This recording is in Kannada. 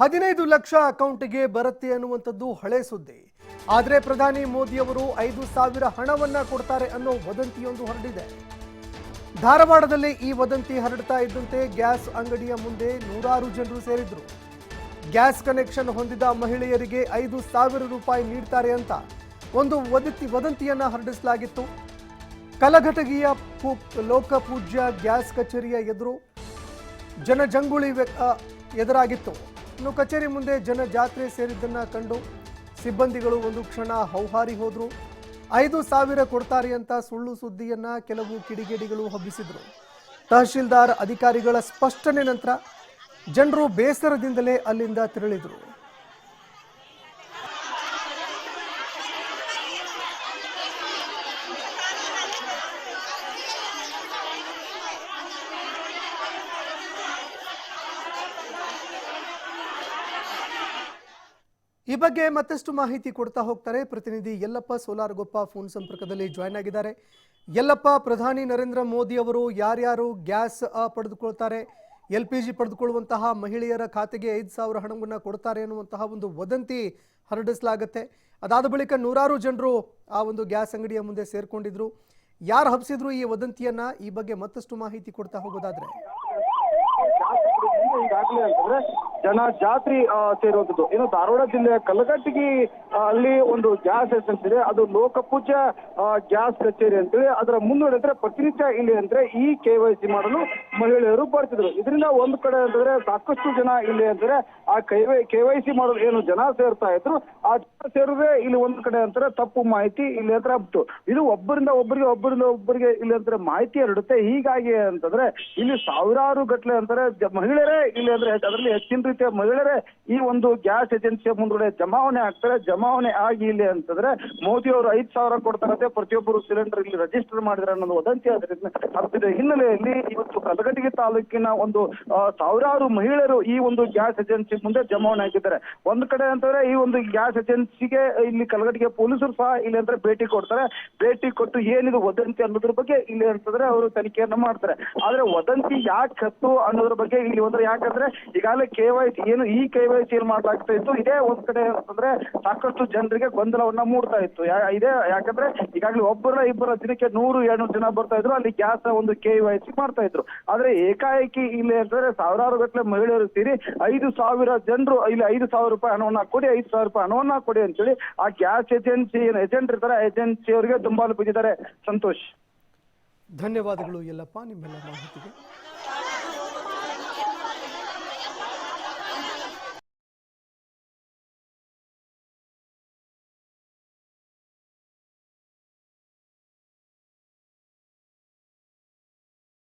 ಹದಿನೈದು ಲಕ್ಷ ಅಕೌಂಟ್ಗೆ ಬರುತ್ತೆ ಅನ್ನುವಂಥದ್ದು ಹಳೆ ಸುದ್ದಿ. ಆದರೆ ಪ್ರಧಾನಿ ಮೋದಿಯವರು ಐದು ಸಾವಿರ ಹಣವನ್ನ ಕೊಡ್ತಾರೆ ಅನ್ನೋ ವದಂತಿಯೊಂದು ಹರಡಿದೆ. ಧಾರವಾಡದಲ್ಲಿ ಈ ವದಂತಿ ಹರಡ್ತಾ ಇದ್ದಂತೆ ಗ್ಯಾಸ್ ಅಂಗಡಿಯ ಮುಂದೆ ನೂರಾರು ಜನರು ಸೇರಿದ್ರು. ಗ್ಯಾಸ್ ಕನೆಕ್ಷನ್ ಹೊಂದಿದ ಮಹಿಳೆಯರಿಗೆ ಐದು ಸಾವಿರ ರೂಪಾಯಿ ನೀಡ್ತಾರೆ ಅಂತ ಒಂದು ವದಂತಿ ವದಂತಿಯನ್ನ ಹರಡಿಸಲಾಗಿತ್ತು. ಕಲಘಟಗಿಯ ಲೋಕಪೂಜ್ಯ ಗ್ಯಾಸ್ ಕಚೇರಿಯ ಎದುರು ಜನಜಂಗುಳಿ ಎದುರಾಗಿತ್ತು. ಇನ್ನು ಕಚೇರಿ ಮುಂದೆ ಜನ ಜಾತ್ರೆ ಸೇರಿದ್ದನ್ನ ಕಂಡು ಸಿಬ್ಬಂದಿಗಳು ಒಂದು ಕ್ಷಣ ಹೌಹಾರಿ ಹೋದ್ರು. ಐದು ಸಾವಿರ ಕೊಡ್ತಾರೆ ಅಂತ ಸುಳ್ಳು ಸುದ್ದಿಯನ್ನ ಕೆಲವು ಕಿಡಿಗೇಡಿಗಳು ಹಬ್ಬಿಸಿದ್ರು. ತಹಶೀಲ್ದಾರ್ ಅಧಿಕಾರಿಗಳ ಸ್ಪಷ್ಟನೆ ನಂತರ ಜನರು ಬೇಸರದಿಂದಲೇ ಅಲ್ಲಿಂದ ತೆರಳಿದ್ರು. ಈ ಬಗ್ಗೆ ಮತ್ತಷ್ಟು ಮಾಹಿತಿ ಕೊಡ್ತಾ ಹೋಗ್ತಾರೆ ಪ್ರತಿನಿಧಿ ಯಲ್ಲಪ್ಪ ಸೋಲಾರಗೊಪ್ಪ ಫೋನ್ ಸಂಪರ್ಕದಲ್ಲಿ ಜಾಯ್ನ್ ಆಗಿದ್ದಾರೆ. ಯಲ್ಲಪ್ಪ, ಪ್ರಧಾನಿ ನರೇಂದ್ರ ಮೋದಿ ಅವರು ಯಾರ್ಯಾರು ಗ್ಯಾಸ್ ಪಡೆದುಕೊಳ್ತಾರೆ? ಎಲ್ ಪಿ ಜಿ ಪಡೆದುಕೊಳ್ಳುವಂತಹ ಮಹಿಳೆಯರ ಖಾತೆಗೆ ಐದು ಸಾವಿರ ಹಣವನ್ನು ಕೊಡ್ತಾರೆ ಅನ್ನುವಂತಹ ಒಂದು ವದಂತಿ ಹರಡಿಸಲಾಗುತ್ತೆ. ಅದಾದ ಬಳಿಕ ನೂರಾರು ಜನರು ಆ ಒಂದು ಗ್ಯಾಸ್ ಅಂಗಡಿಯ ಮುಂದೆ ಸೇರ್ಕೊಂಡಿದ್ರು. ಯಾರು ಹಬ್ಸಿದ್ರು ಈ ವದಂತಿಯನ್ನ? ಈ ಬಗ್ಗೆ ಮತ್ತಷ್ಟು ಮಾಹಿತಿ ಕೊಡ್ತಾ ಹೋಗೋದಾದ್ರೆ. ಈಗಾಗಲೇ ಅಂತಂದ್ರೆ ಜನ ಜಾತ್ರಿ ಸೇರುವಂತದ್ದು ಇನ್ನು ಧಾರವಾಡ ಜಿಲ್ಲೆಯ ಕಲ್ಲಗಟ್ಟಿಗೆ ಅಲ್ಲಿ ಒಂದು ಗ್ಯಾಸ್ ಏಜೆನ್ಸಿ ಅದು ಲೋಕಪೂಜ ಗ್ಯಾಸ್ ಕಚೇರಿ ಅಂತೇಳಿ ಅದರ ಮುಂದುವರೆದ್ರೆ ಪ್ರತಿನಿತ್ಯ ಇಲ್ಲಿ ಅಂದ್ರೆ ಈ ಕೆ ವೈ ಮಾಡಲು ಮಹಿಳೆಯರು ಬರ್ತಿದ್ರು. ಇದರಿಂದ ಒಂದು ಕಡೆ ಅಂತಂದ್ರೆ ಸಾಕಷ್ಟು ಜನ ಇಲ್ಲಿ ಅಂದ್ರೆ ಆ ಕೆ ಕೆ ವೈ ಸಿ ಮಾಡಲು ಏನು ಜನ ಸೇರ್ತಾ ಇದ್ರು. ಆ ಜನ ಸೇರಿದ್ರೆ ಇಲ್ಲಿ ಒಂದು ಕಡೆ ಅಂತಾರೆ ತಪ್ಪು ಮಾಹಿತಿ ಇಲ್ಲಿ ಹತ್ರ ಹಬ್ತು ಇದು ಒಬ್ಬರಿಂದ ಒಬ್ಬರಿಗೆ ಒಬ್ಬರಿಂದ ಒಬ್ಬರಿಗೆ ಇಲ್ಲಿ ಅಂತಾರೆ ಮಾಹಿತಿ ಹರಡುತ್ತೆ. ಹೀಗಾಗಿ ಅಂತಂದ್ರೆ ಇಲ್ಲಿ ಸಾವಿರಾರು ಗಟ್ಟಲೆ ಅಂತಾರೆ ಮಹಿಳೆಯರೇ ಇಲ್ಲಿ ಅಂದ್ರೆ ಅದರಲ್ಲಿ ಹೆಚ್ಚಿನ ರೀತಿಯ ಮಹಿಳೆಯರೇ ಈ ಒಂದು ಗ್ಯಾಸ್ ಏಜೆನ್ಸಿಯ ಮುಂದೆ ಜಮಾವಣೆ ಆಗ್ತಾರೆ. ಜಮಾವಣೆ ಆಗಿ ಇಲ್ಲಿ ಅಂತಂದ್ರೆ ಮೋದಿ ಅವರು ಐದ್ ಸಾವಿರ ಕೊಡ್ತಾರಂತೆ. ಪ್ರತಿಯೊಬ್ಬರು ಸಿಲಿಂಡರ್ ಇಲ್ಲಿ ರಿಜಿಸ್ಟರ್ ಮಾಡಿದ್ರೆ ಅನ್ನೋದು ವದಂತಿ ಹಬ್ಬಿದ ಹಿನ್ನೆಲೆಯಲ್ಲಿ ಇವತ್ತು ಕಲಘಟಗಿ ತಾಲೂಕಿನ ಒಂದು ಸಾವಿರಾರು ಮಹಿಳೆಯರು ಈ ಒಂದು ಗ್ಯಾಸ್ ಏಜೆನ್ಸಿ ಮುಂದೆ ಜಮಾವಣೆ ಆಗಿದ್ದಾರೆ. ಒಂದ್ ಕಡೆ ಅಂತಂದ್ರೆ ಈ ಒಂದು ಗ್ಯಾಸ್ ಏಜೆನ್ಸಿಗೆ ಇಲ್ಲಿ ಕಲಘಟಗಿಯ ಪೊಲೀಸರು ಸಹ ಇಲ್ಲಿ ಅಂದ್ರೆ ಭೇಟಿ ಕೊಡ್ತಾರೆ. ಭೇಟಿ ಕೊಟ್ಟು ಏನಿದು ವದಂತಿ ಅನ್ನೋದ್ರ ಬಗ್ಗೆ ಇಲ್ಲಿ ಅಂತಂದ್ರೆ ಅವರು ತನಿಖೆಯನ್ನ ಮಾಡ್ತಾರೆ. ಆದ್ರೆ ವದಂತಿ ಯಾಕೆ ಹತ್ತು ಅನ್ನೋದ್ರ ಬಗ್ಗೆ ಇಲ್ಲಿ ಒಂದ್ರೆ ಯಾಕಂದ್ರೆ ಈಗಾಗಲೇ ಕೆ ವೈ ಸಿ ಏನು ಈ ಕೆ ವೈ ಸಿ ಮಾಡ್ಲಾಗ್ತಾ ಇತ್ತು. ಇದೇ ಒಂದ್ ಕಡೆ ಅಂತಂದ್ರೆ ಸಾಕಷ್ಟು ಜನರಿಗೆ ಗೊಂದಲವನ್ನ ಮೂಡ್ತಾ ಇತ್ತು. ಇದೇ ಯಾಕಂದ್ರೆ ಈಗಾಗಲೇ ಒಬ್ಬರ ಇಬ್ಬರ ದಿನಕ್ಕೆ ನೂರು, ಎರಡ್ನೂರು ಜನ ಬರ್ತಾ ಇದ್ರು. ಅಲ್ಲಿ ಗ್ಯಾಸ್ ಒಂದು ಕೆ ವೈ ಸಿ ಮಾಡ್ತಾ ಇದ್ರು. ಆದ್ರೆ ಏಕಾಏಕಿ ಇಲ್ಲಿ ಅಂತಂದ್ರೆ ಸಾವಿರಾರು ಗಟ್ಟಲೆ ಮಹಿಳೆಯರು ಸೇರಿ ಐದು ಸಾವಿರ ಜನರು, ಇಲ್ಲಿ ಐದು ಸಾವಿರ ರೂಪಾಯಿ ಹಣವನ್ನ ಕೊಡಿ, ಐದು ಸಾವಿರ ರೂಪಾಯಿ ಹಣವನ್ನ ಕೊಡಿ ಅಂತೇಳಿ ಆ ಗ್ಯಾಸ್ ಏಜೆನ್ಸಿ ಏನು ಏಜೆಂಟ್ ಇರ್ತಾರೆ ಏಜೆನ್ಸಿ ಅವರಿಗೆ ತುಂಬಾ ಬಿದ್ದಿದ್ದಾರೆ. ಸಂತೋಷ್. ಧನ್ಯವಾದಗಳು ಎಲ್ಲಪ್ಪ ನಿಮ್ಮೆಲ್ಲ ಮಾಹಿತಿಗೆ.